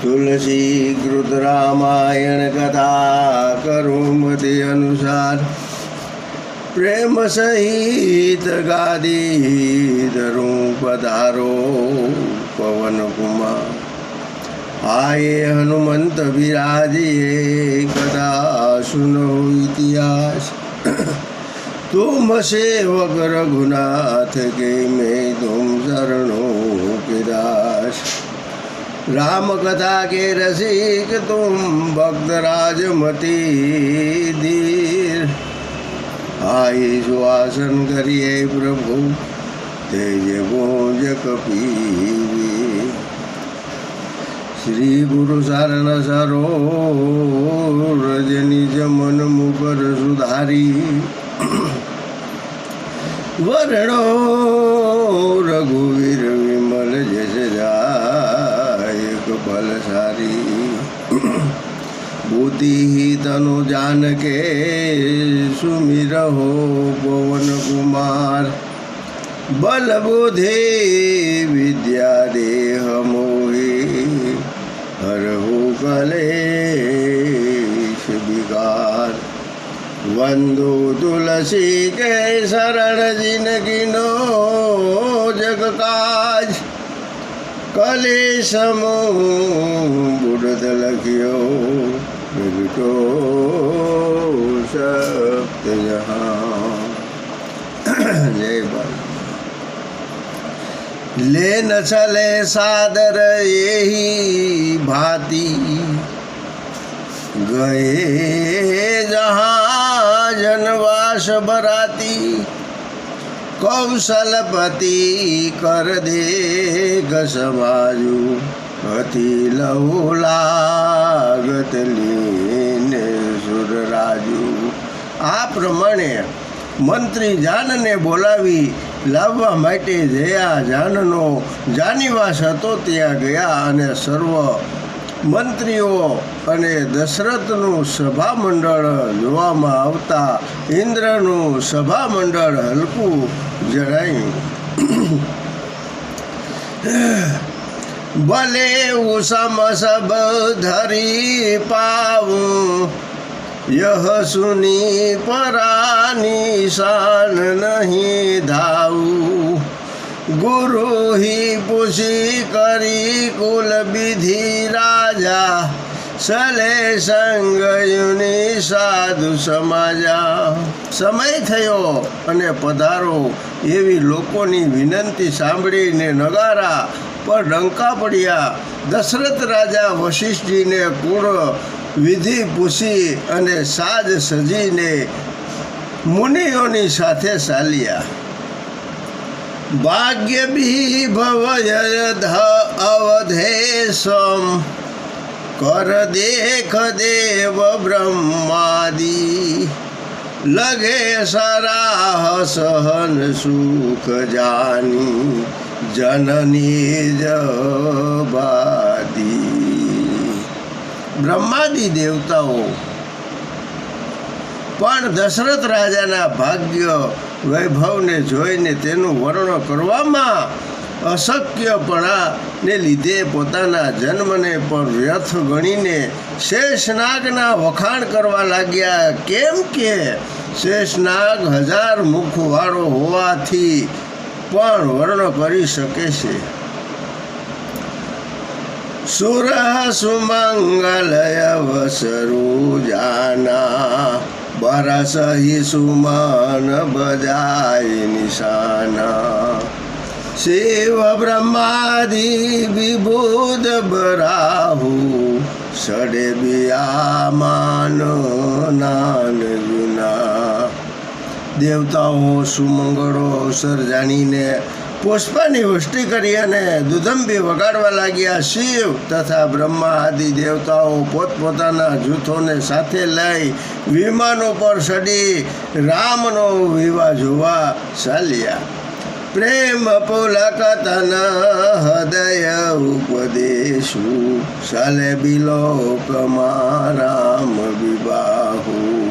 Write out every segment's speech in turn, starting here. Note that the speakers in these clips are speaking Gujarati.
તુલસીકૃત રામાયણ કથા કરુમતિ અનુસાર પ્રેમ સહિત ગાદી ધરું પધારો પવન કુમાર આયે હનુમંત બિરાજીએ કદા સુનો ઇતિહાસ તુમ સેવક રઘુનાથ કે મેં રામ કથા કે રસિક તું ભક્તરાજ મતી ધીર આઈ સુવાસન કરીએ પ્રભુ તેજ ગુંજ કપી શ્રી ગુરુ શરણ સરો રજની જમન મુકર સુધારી. વરણો રઘુવીર જાય કપલ સારી બુદ્ધિ તનુ જાન કે સુમિરહો પવન કુમાર બલ બુદ્ધિ વિદ્યા દેહ મોહી હરહુ કલેશ વિકાર વંદુ તુલસી કે શરણ જિંદગીનો જગ કાજ કલેશમો બુડદ લખ્યો વિગટો સપ્ત જહાં જય બાલ ले न चले सादर यही भांति गए जहाँ जनवास बराती કૌશલપતિ કર દે ઘસવાયુ. પતિ લહુ લીને સુરરાજુ. આ પ્રમાણે મંત્રી જાનને બોલાવી લાવવા માટે જયા જાનનો જાનીવાસ હતો ત્યાં ગયા અને સર્વ મંત્રીઓ અને દશરથનું સભામંડળ જોવામાં આવતા ઇન્દ્રનું સભામંડળ હલકું જણાયું ભલે હું સમસબ ધરી પાવું, યહ સુની પરાની શાન નહીં ધાવું. ગુરુ હિ પુષી કરી કુલ વિધિ રાજા સલે સંગયુની સાધુ સમાજા સમય થયો અને પધારો એવી લોકોની વિનંતી સાંભળીને નગારા પર ડંકા પડ્યા. દશરથ રાજા વશિષ્ઠજીને કુળ વિધિ પૂછી અને સાજ સજીને મુનિઓની સાથે ચાલ્યા. ભાગ્ય બી ભવયધ અવધેશમ કર દેખ દેવ બ્રહ્માદી લગે સરાહ સહન સુખ જાની જનની જબાદી બ્રહ્માદી દેવતાઓ પણ દશરથ રાજાના ભાગ્ય વૈભવને જોઈને તેનું વર્ણન કરવામાં અશક્યપણાને લીધે પોતાના જન્મને પણ વ્યર્થ ગણીને શેષનાગના વખાણ કરવા લાગ્યા. કેમ કે શેષનાગ હજાર મુખવાળો હોવાથી પણ વર્ણ કરી શકે છે. સુર સુમંગલય વસરૂ જાના બરસ હિ સુમન બજાય નિશાના. શિવ બ્રહ્માદિ વિભૂત બરાહુ, સડે બિયામાન નાન વિના. દેવતાઓ સુમંગળો સર્જાણીને જાણીને પુષ્પની વૃષ્ટિ કરી અને દુધંબી વગાડવા લાગ્યા. શિવ તથા બ્રહ્મા આદિ દેવતાઓ પોતપોતાના જૂથોને સાથે લઈ વિમાનો પર ચડી રામનો વિવાહ જોવા ચાલ્યા. પ્રેમ પુલકતન હૃદય ઉપદેશુ. સલે પ્રમા રામ વિવાહુ.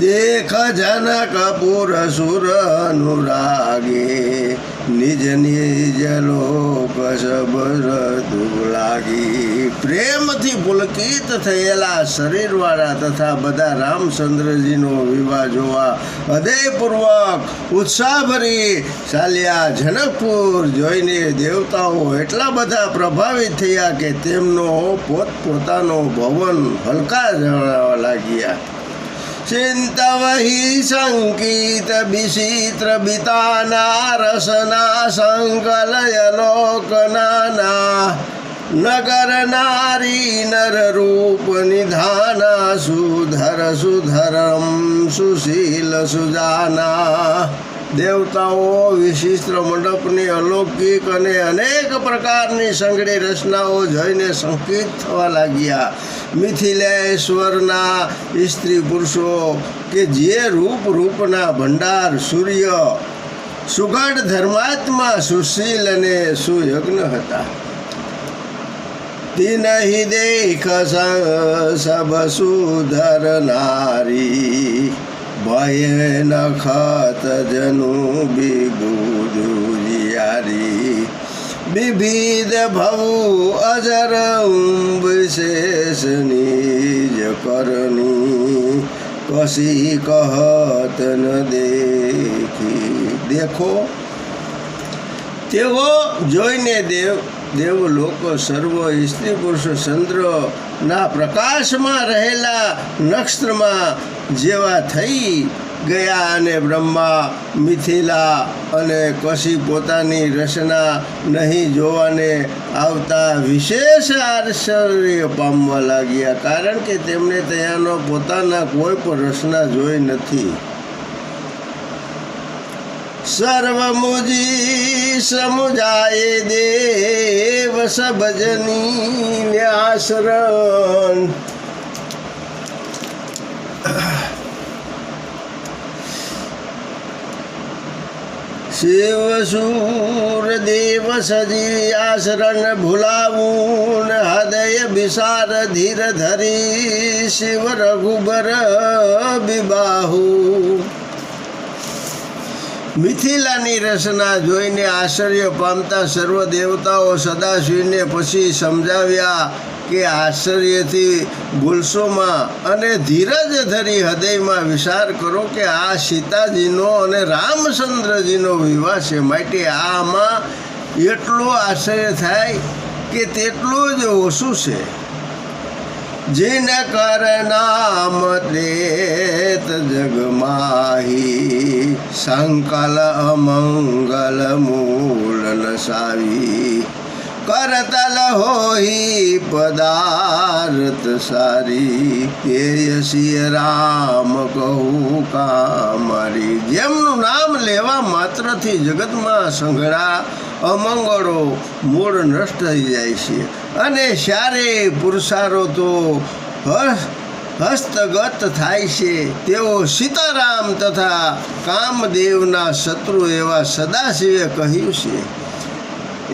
દેખ જનક પુર સુર અનુરાગે નિજ નિજ લોક સબર લાગી. પ્રેમથી પુલકિત થયેલા શરીરવાળા તથા બધા રામચંદ્રજીનો વિવાહ જોવા હૃદયપૂર્વક ઉત્સાહભરી ચાલ્યા. જનકપુર જોઈને દેવતાઓ એટલા બધા પ્રભાવિત થયા કે તેમનો પોતપોતાનો ભવન હલકા જણાવવા લાગ્યા. ચિંતવહી સંકિત વિચિત્ર બિતાના રસના સંકલય લોકનાના નગર નારી નર રૂપ નિધાના સુધર સુધરમ સુશીલ સુજાના દેવતાઓ વિશિષ્ટ મંડપની અલૌકિક અને અનેક પ્રકારની સંગડી રચનાઓ જોઈને સંકેત થવા લાગ્યા. મિથિલેશ્વરના સ્ત્રી પુરુષો કે જે રૂપ રૂપના ભંડાર સૂર્ય સુગઢ ધર્માત્મા સુશીલ અને સુયજ્ઞ હતા. તિનહિ દેખ સબ સુધર નારી, ભય નખત જનુ બિબુદુરિયારી વિવિધ ભવ અજર વિશેષ જ કરની કશી કહત ન દેખી. દેખો, તેઓ જોઈને દેવ દેવ લોકો સર્વ સ્ત્રી પુરુષો ચંદ્રના પ્રકાશમાં રહેલા નક્ષત્રમાં જેવા થઈ ગયા અને બ્રહ્મા, મિથિલા અને કશી પોતાની રચના નહીં જોવાને આવતા વિશેષ આશ્ચર્ય પામવા લાગ્યા, કારણ કે તેમને ત્યાંનો પોતાના કોઈ પણ રચના જોઈ નથી. સર્વમુજી સમુજાય દેવ સબજની ન્યાસરણ શિવ સૂર દેવ સજી આશરણ ભૂલાવું હૃદય વિસાર ધીર ધરી શિવ રઘુબર બિબાહુ. મિથિલાની રચના જોઈને આશ્ચર્ય પામતા સર્વ દેવતાઓ સદાશિવને પછી સમજાવ્યા કે આશ્ચર્યથી ગુલસોમાં અને ધીરજ ધરી હૃદયમાં વિચાર કરો કે આ સીતાજીનો અને રામચંદ્રજીનો વિવાહ છે. માટે આમાં એટલો આશ્ચર્ય થાય કે તેટલું જ ઓછું છે. જેને કરનામ દેત જગમાહી સંકલ અમંગલ મૂળ નસાવી કરતલ હોઈ પદાર્થ સારી. કેયસી રામ કહું કામારી. જેમનું નામ લેવા માત્રથી જગતમાં સંઘળા અમંગળો મૂળ નષ્ટ થઈ જાય છે. અને સારે પુરુષારો તો હસ્તગત થાય છે, તેઓ સીતારામ તથા કામદેવના શત્રુ એવા સદાશિવે કહ્યું છે.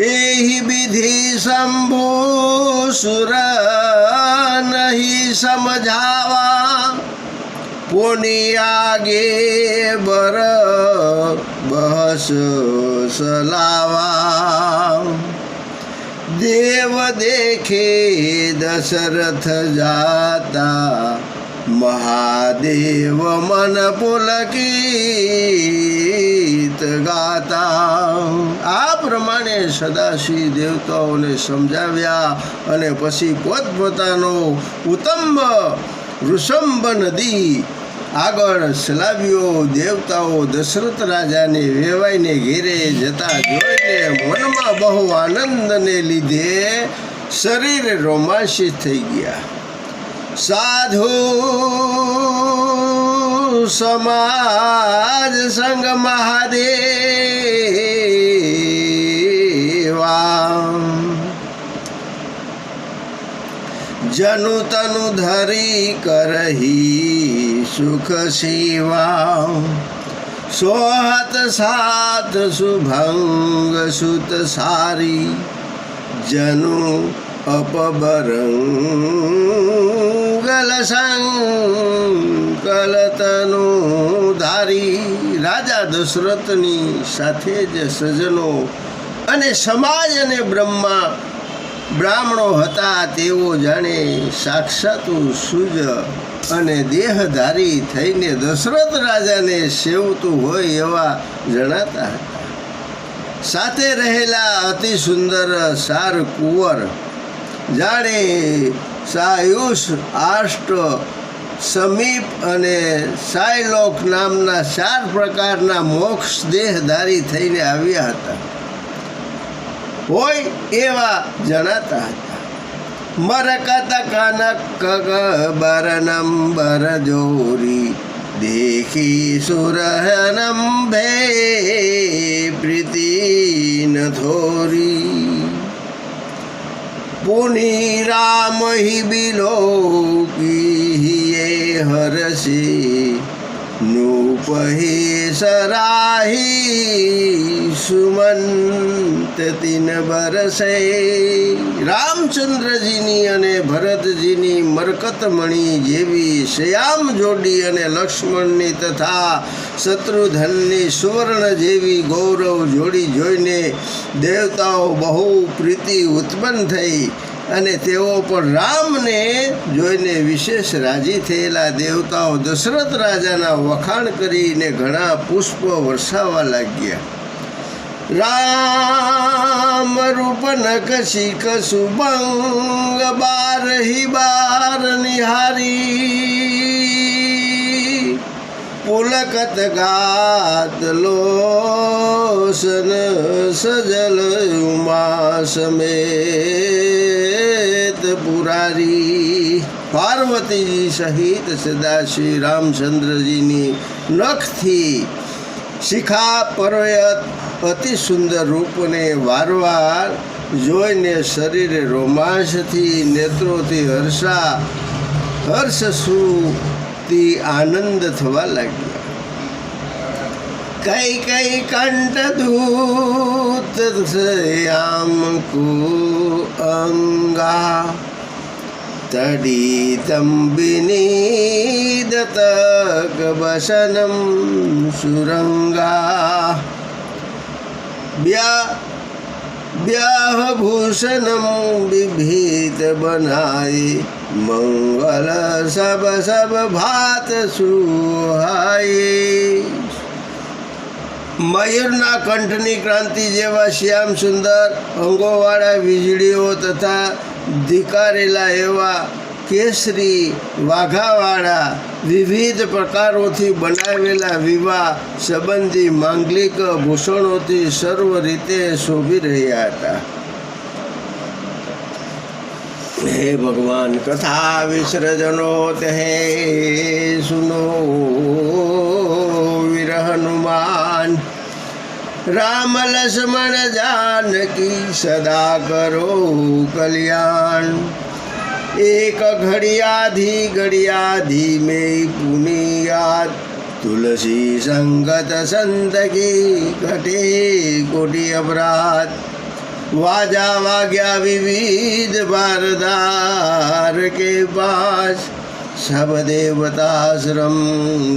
એહી વિધિ શંભુ સુર નહીં સમજાવા. પુની આગે બર બહસ સલાવા. દેવ દેખે દશરથ જાતા મહાદેવ મન પુલકીત ગાતા. આ પ્રમાણે સદાશિવ દેવતાઓને સમજાવ્યા અને પછી પોતપોતાનો ઉત્તમ વૃષંભ નદી આગળ ચલાવ્યો. દેવતાઓ દશરથ રાજાને વેવાઈને ઘેરે જતા જોઈને મનમાં બહુ આનંદને લીધે શરીર રોમાંચિત થઈ ગયા. સાધુ સમાજ સંગ મહાદેવા. જનુ તનુ ધરી કરહી સુખ સેવા. સોહત સાત શુભંગ સુત સારી. જનુ અપબરંગ યુગલ સંકલતનો ધારી રાજા દશરથની સાથે જ સજનો અને સમાજ અને બ્રહ્મા બ્રાહ્મણો હતા, તેઓ જાણે સાક્ષાત સૂજ અને દેહધારી થઈને દશરથ રાજાને સેવતું હોય એવા જણાતા સાથે રહેલા અતિ સુંદર સાર કુંવર જાણે સાયુષ આષ્ટ સમીપ અને સાયલોક નામના ચાર પ્રકારના મોક્ષ દેહધારી થઈને આવ્યા હતા. હોય એવા જણાતા હતા. મરકત કનક બર નંબર જોરી, દેખી સુરહનમ ભે પ્રીતિ થોરી પુની રામ હિ બિલો કી હરસી. નૂપહી સરાહી સુમંત તિન બરસે રામચંદ્રજીની અને ભરતજીની મરકતમણી જેવી શ્યામ જોડી અને લક્ષ્મણની તથા શત્રુધનની સુવર્ણ જેવી ગૌરવ જોડી જોઈને દેવતાઓ બહુ પ્રીતિ ઉત્પન્ન થઈ અને તેઓ પણ રામને જોઈને વિશેષ રાજી થયેલા દેવતાઓ દશરથ રાજાના વખાણ કરીને ઘણા પુષ્પ વરસાવા લાગ્યા. રામ રૂપ નકશિક સુબંગ બારહી બાર નિહારી. પુલકત ગાત લોસન સજલ ઉમા સમેત પુરારી પાર્વતીજી સહિત સદા શ્રી રામચંદ્રજીની નખથી શિખા પર્વત અતિ સુંદર રૂપને વારવાર જોઈને શરીરે રોમાંસથી નેત્રોથી હર્ષા હર્ષ સુતી આનંદ થવા લાગ્યો. કઈ કઈ કંઠ દૂત અંગા તડિતંબિનીદતક વસનમ સુરંગા બ્યા ब्याह भूषणम विभीत बनाए मंगल सब सब भात सुहाए મયુરના કંઠની ક્રાંતિ જેવા શ્યામ સુંદર અંગોવાળા વીજળીઓ તથા ધિકારેલા એવા કેસરી વાઘાવાળા વિવિધ પ્રકારોથી બનાવેલા વિવાહ સંબંધી માંગલિક ભૂષણોથી સર્વ રીતે શોભી રહ્યા હતા. હે ભગવાન કથા વિસર્જનો તે સુનો વીર હનુમાન રામ લક્ષ્મણ જાનકી સદા કરો કલ્યાણ. એક ઘડિયાધી ઘડિયાધી મે પુનિયાત તુલસી સંગત સંતકી ઘટે કોટી અપરાધ. વાજા વાગ્યા વિવિધ ભારદાર કે પાસ. સબ દેવતાશ્રમ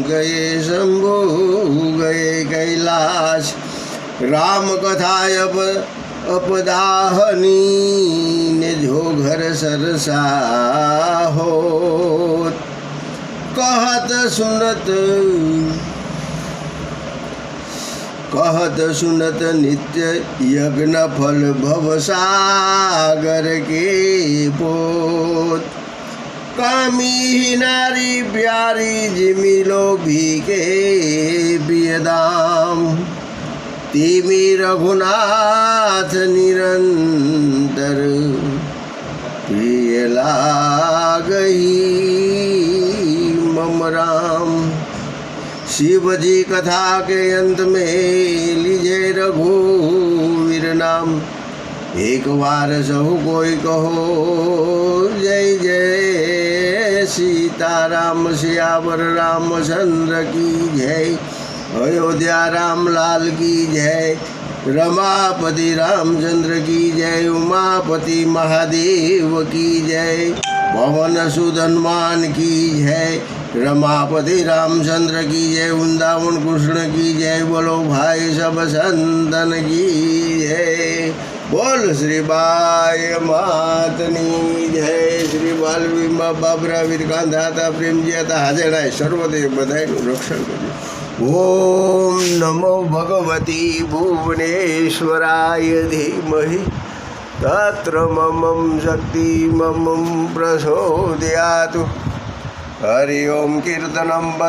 ગયે શંભુ ગયે કૈલાશ राम कथाय अप अपदाहनी ने जो घर सरसा हो कहत सुनत कहत सुनत नित्य यज्ञ फल भव सागर के पोत कामी नारी प्यारी जिमिलो भी के पियदाम तिमी रघुनाथ निरंतर प्रिय लागही मम राम। शिव जी कथा के अंत में लीजे रघुवीर नाम। एक बार सहु कोई कहो, जय जय सीता सीताराम, सियावर रामचंद्र की जय। અયોધ્યા રામલાલ કી જય, રમાપતિ રામચંદ્ર કી જય, ઉમાપતિ મહાદેવ કી જય ભવન સુધનમાન કી જય, રમાપતિ રામચંદ્ર કી જય, વૃંદાવન કૃષ્ણ કી જય, બોલો ભાઈ સબ સંતન કી જય, બોલ શ્રી બાય માતની જય, શ્રી બાલવીમાં બાબરા વીરકાંત હતા પ્રેમજી હતા હાજર સર્વદેવ બધાય રક્ષણ કર્યું ઓમ નમો ભગવતી ભુવનેશ્વરાય ધીમહિ. તત્ર મમ શક્તિ મમ પ્રચોદયાતુ. હરિ ઓમ કીર્તનમ